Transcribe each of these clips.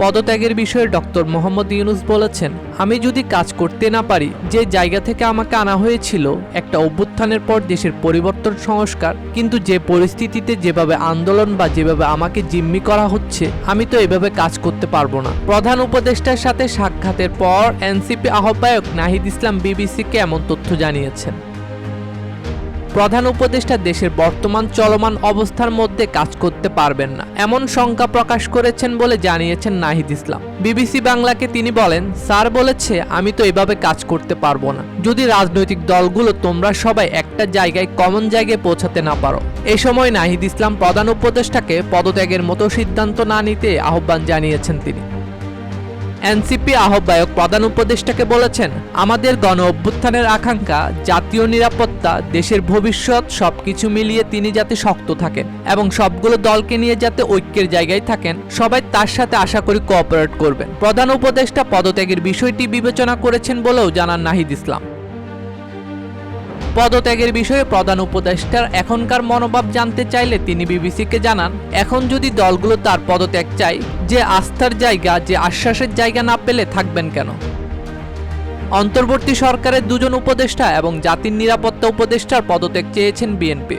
পদত্যাগের বিষয়ে ডক্টর মোহাম্মদ ইউনুস বলেছেন, আমি যদি কাজ করতে না পারি, যে জায়গা থেকে আমাকে আনা হয়েছিল, একটা অভ্যুত্থানের পর দেশের পরিবর্তন সংস্কার, কিন্তু যে পরিস্থিতিতে যেভাবে আন্দোলন বা যেভাবে আমাকে জিম্মি করা হচ্ছে, আমি তো এভাবে কাজ করতে পারব না। প্রধান উপদেষ্টার সাথে সাক্ষাতের পর এনসিপি আহ্বায়ক নাহিদ ইসলাম বিবিসিকে এমন তথ্য জানিয়েছেন। প্রধান উপদেষ্টা দেশের বর্তমান চলমান অবস্থার মধ্যে কাজ করতে পারবেন না। এমন শঙ্কা প্রকাশ করেছেন বলে জানিয়েছেন নাহিদ ইসলাম। বিবিসি বাংলাকে তিনি বলেন, স্যার বলেছে, আমি তো এভাবে কাজ করতে পারব না। যদি রাজনৈতিক দলগুলো তোমরা সবাই একটা জায়গায় কমন জায়গায় পৌঁছাতে না পারো। এ সময় নাহিদ ইসলাম প্রধান উপদেষ্টাকে পদত্যাগের মতো সিদ্ধান্ত না নিতে আহ্বান জানিয়েছেন তিনি। এনসিপি আহ্বায়ক প্রধান উপদেষ্টাকে বলেছেন, আমাদের গণ অভ্যুত্থানের আকাঙ্ক্ষা, জাতীয় নিরাপত্তা, দেশের ভবিষ্যৎ, সবকিছু মিলিয়ে তিনি যাতে শক্ত থাকেন এবং সবগুলো দলকে নিয়ে যাতে ঐক্যের জায়গায় থাকেন, সবাই তার সাথে আশা করি কোঅপারেট করবেন। প্রধান উপদেষ্টা পদত্যাগের বিষয়টি বিবেচনা করেছেন বলেও জানান নাহিদ ইসলাম। পদত্যাগের বিষয়ে প্রধান উপদেষ্টার এখনকার মনোভাব জানতে চাইলে তিনি বিবিসিকে জানান, এখন যদি দলগুলো তার পদত্যাগ চাই যে আস্থার জায়গা, যে আশ্বাসের জায়গা না পেলে থাকবেন কেন? অন্তর্বর্তী সরকারের দুজন উপদেষ্টা এবং জাতির নিরাপত্তা উপদেষ্টার পদত্যাগ চেয়েছেন বিএনপি।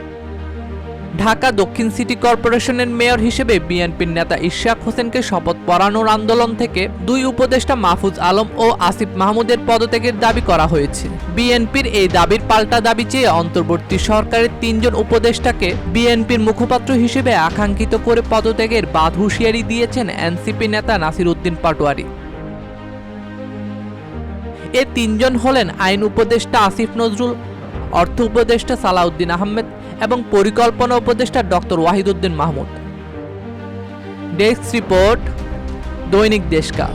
ঢাকা দক্ষিণ সিটি কর্পোরেশনের মেয়র হিসেবে বিএনপির নেতা ইশাক হোসেনকে শপথ পড়ানোর আন্দোলন থেকে দুই উপদেষ্টা মাহফুজ আলম ও আসিফ মাহমুদের পদত্যাগের দাবি করা হয়েছে। বিএনপির এই দাবির পাল্টা দাবি চেয়ে অন্তর্বর্তী সরকারের তিনজন উপদেষ্টাকে বিএনপির মুখপাত্র হিসেবে আকাঙ্ক্ষিত করে পদত্যাগের বাদ হুঁশিয়ারি দিয়েছেন এনসিপি নেতা নাসির উদ্দিন পাটোয়ারি। এ তিনজন হলেন আইন উপদেষ্টা আসিফ নজরুল, অর্থ উপদেষ্টা সালাউদ্দিন আহমেদ এবং পরিকল্পনা উপদেষ্টা doctor Wahiduddin Mahmud. Desk report দৈনিক দেশকা